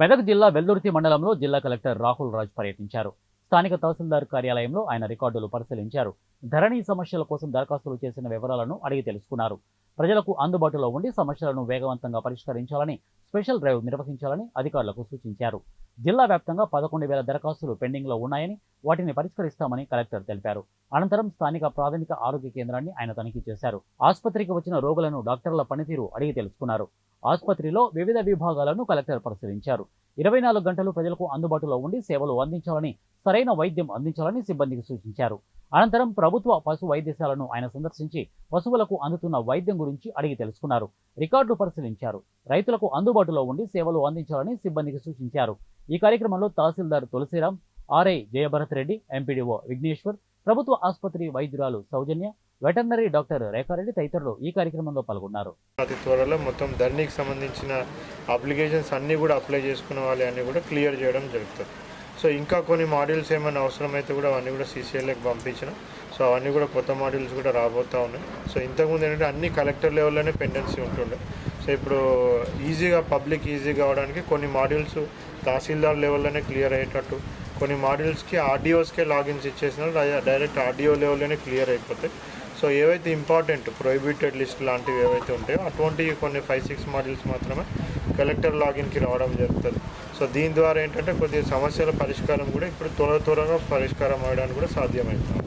మెదక్ జిల్లా వెల్దుర్తి మండలంలో జిల్లా కలెక్టర్ రాహుల్ రాజ్ పర్యటించారు. స్థానిక తహసీల్దార్ కార్యాలయంలో ఆయన రికార్డులు పరిశీలించారు. ధరణి సమస్యల కోసం దరఖాస్తులు చేసిన వివరాలను అడిగి తెలుసుకున్నారు. ప్రజలకు అందుబాటులో ఉండి సమస్యలను వేగవంతంగా పరిష్కరించాలని స్పెషల్ డ్రైవ్ నిర్వహించాలని అధికారులకు సూచించారు. జిల్లా వ్యాప్తంగా పదకొండు వేల దరఖాస్తులు పెండింగ్లో ఉన్నాయని వాటిని పరిష్కరిస్తామని కలెక్టర్ తెలిపారు. అనంతరం స్థానిక ప్రాథమిక ఆరోగ్య కేంద్రాన్ని ఆయన తనిఖీ చేశారు. ఆసుపత్రికి వచ్చిన రోగులను డాక్టర్ల పనితీరు అడిగి తెలుసుకున్నారు. ఆసుపత్రిలో వివిధ విభాగాలను కలెక్టర్ పరిశీలించారు. ఇరవై నాలుగు గంటలు ప్రజలకు అందుబాటులో ఉండి సేవలు అందించాలని సరైన వైద్యం అందించాలని సిబ్బందికి సూచించారు. అనంతరం ప్రభుత్వ పశు వైద్యశాలను ఆయన సందర్శించి పశువులకు అందుతున్న వైద్యం గురించి అడిగి తెలుసుకున్నారు. రికార్డులు పరిశీలించారు. రైతులకు అందుబాటులో ఉండి సేవలు అందించాలని సిబ్బందికి సూచించారు. ఈ కార్యక్రమంలో తహసీల్దార్ తులసిరాం ఆర్ఐ జయభరత్ రెడ్డి ఎంపీడీఓ విఘ్నేశ్వర్ ప్రభుత్వ ఆసుపత్రి వైద్యురాలు సౌజన్య వెటర్నరీ డాక్టర్ రేఖారెడ్డి తదితరులు ఈ కార్యక్రమంలో పాల్గొన్నారు. అతి త్వరలో మొత్తం ధరణికి సంబంధించిన అప్లికేషన్స్ అన్నీ కూడా అప్లై చేసుకున్న వాళ్ళు అన్నీ కూడా క్లియర్ చేయడం జరుగుతుంది. సో ఇంకా కొన్ని మాడ్యూల్స్ ఏమైనా అవసరమైతే కూడా అవన్నీ కూడా సీసీఎల్కి పంపించిన. సో అవన్నీ కూడా కొత్త మాడ్యూల్స్ కూడా రాబోతూ ఉన్నాయి. సో ఇంతకుముందు ఏంటంటే అన్ని కలెక్టర్ లెవెల్లోనే పెండెన్సీ ఉంటుండే. సో ఇప్పుడు ఈజీగా పబ్లిక్ ఈజీగా అవడానికి కొన్ని మాడ్యూల్స్ తహసీల్దార్ లెవెల్లోనే క్లియర్ అయ్యేటట్టు కొన్ని మాడ్యూల్స్కి ఆర్డియోస్కే లాగిన్స్ ఇచ్చేసిన డైరెక్ట్ ఆడియో లెవెల్లోనే క్లియర్ అయిపోతాయి. సో ఏవైతే ఇంపార్టెంట్ ప్రొహిబిటెడ్ లిస్ట్ లాంటివి ఏవైతే ఉంటాయో అటువంటి కొన్ని ఫైవ్ సిక్స్ మాడ్యూల్స్ మాత్రమే కలెక్టర్ లాగిన్కి రావడం జరుగుతుంది. సో దీని ద్వారా ఏంటంటే కొద్దిగా సమస్యల పరిష్కారం కూడా ఇప్పుడు త్వర త్వరగా పరిష్కారం అవ్వడానికి కూడా సాధ్యమవుతుంది.